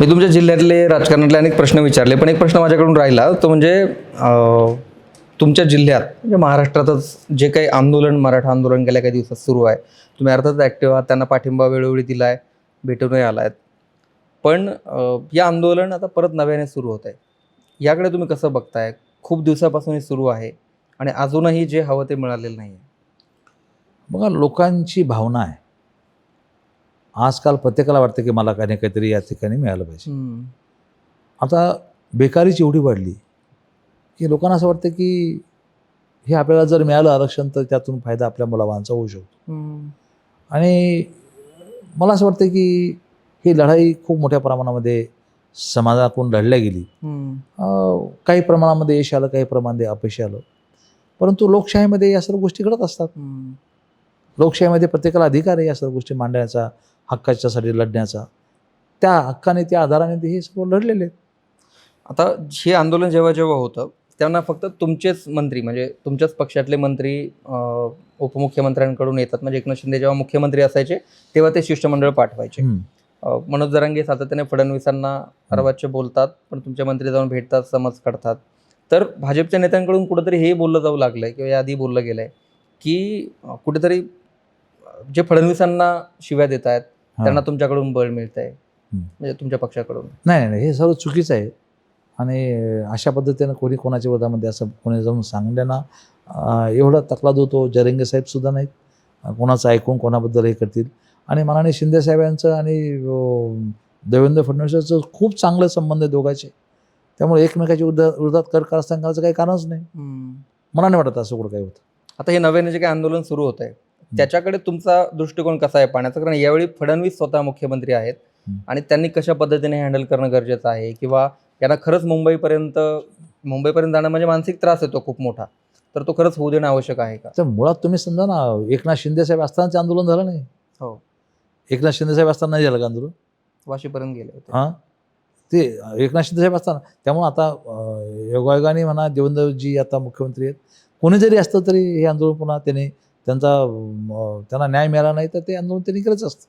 मी तुमच्या जिल्ह्यातले राजकारणातले अनेक प्रश्न विचारले पण एक प्रश्न माझ्याकडून राहिला तो म्हणजे तुमच्या जिल्ह्यात म्हणजे महाराष्ट्रातच जे काही आंदोलन मराठा आंदोलन गेल्या काही दिवसात सुरू आहे तुम्ही अर्थात ॲक्टिव्ह आहात त्यांना पाठिंबा वेळोवेळी दिला आहे भेटूनही आला आहेत पण या हे आंदोलन आता परत नव्याने सुरू होत आहे. याकडे तुम्ही कसं बघताय? खूप दिवसापासून हे सुरू आहे आणि अजूनही जे हवं ते मिळालेलं नाही आहे बघा लोकांची भावना आहे. आजकाल प्रत्येकाला वाटतं की मला काही काहीतरी या ठिकाणी मिळालं पाहिजे. आता बेकारीची एवढी वाढली की लोकांना असं वाटतं की हे आपल्याला जर मिळालं आरक्षण तर त्यातून फायदा आपल्या मुलाबाळांचा होऊ शकतो. आणि मला असं वाटतं की ही लढाई खूप मोठ्या प्रमाणामध्ये समाजातून लढल्या गेली. काही प्रमाणामध्ये यश आलं काही प्रमाणामध्ये अपयश आलं. परंतु लोकशाहीमध्ये या सर्व गोष्टी घडत असतात. लोकशाहीमध्ये प्रत्येकाला अधिकार आहे या सर्व गोष्टी मांडण्याचा. हक्काच्यासाठी लढण्याचा. त्या हक्काने त्या आधाराने ते हे सर्व लढलेले आहेत. आता हे आंदोलन जेव्हा जेव्हा होतं त्यांना फक्त तुमचेच मंत्री म्हणजे तुमच्याच पक्षातले मंत्री अं, उपमुख्यमंत्र्यांकडून येतात. म्हणजे एकनाथ शिंदे जेव्हा मुख्यमंत्री असायचे तेव्हा ते शिष्टमंडळ पाठवायचे. हम्म. अं, मनोज जरांगे सातत्याने फडणवीसांना अर्वाच्य बोलतात पण तुमचे मंत्री जाऊन भेटतात समज काढतात. तर भाजपच्या नेत्यांकडून कुठंतरी हे बोललं जाऊ लागलंय किंवा याआधी बोललं गेलंय की अं, कुठेतरी अं, जे फडणवीसांना शिव्या देत आहेत. त्यांना तुमच्याकडून बळ मिळत आहे. म्हणजे तुमच्या पक्षाकडून. नाही नाही, हे सर्व चुकीचं आहे. आणि अशा पद्धतीनं कोणी कोणाच्या विरोधामध्ये असं कोणी जाऊन सांगण्याना एवढा तकलाद होतो. जरंगे साहेबसुद्धा नाहीत. कोणाचं ऐकून कोणाबद्दल हे करतील? आणि मनाने शिंदे साहेबांचं आणि देवेंद्र फडणवीसांचं खूप चांगले संबंध आहे दोघांचे. त्यामुळे एकमेकाच्या विरुद्ध विरोधात कर कारस्थान करायचं काही कारणच नाही. मनाने वाटत असं कुठं काही होतं. आता हे नव्याने जे काही आंदोलन सुरू होत आहे त्याच्याकडे तुमचा दृष्टिकोन कसा आहे पाण्याचा? कारण यावेळी फडणवीस स्वतः मुख्यमंत्री आहेत. आणि त्यांनी कशा पद्धतीने हँडल करणं गरजेचं आहे? किंवा यांना खरंच मुंबईपर्यंत मुंबईपर्यंत जाणं म्हणजे मानसिक त्रास येतो खूप मोठा. तर तो खरंच होऊ देणं आवश्यक आहे का? तर मुळात तुम्ही समजा ना एकनाथ शिंदे साहेब असतानाच आंदोलन झालं नाही. हो. एकनाथ शिंदे साहेब असताना नाही झालं का आंदोलन? वाशीपर्यंत गेले होते. हां. ते एकनाथ शिंदे साहेब असताना. त्यामुळे आता योगायोगाने म्हणा देवेंद्रजी आता मुख्यमंत्री आहेत. कोणी जरी असतं तरी हे आंदोलन पुन्हा त्याने त्यांचा त्यांना न्याय मिळाला नाही तर ते आंदोलन त्यांनी करत असतं.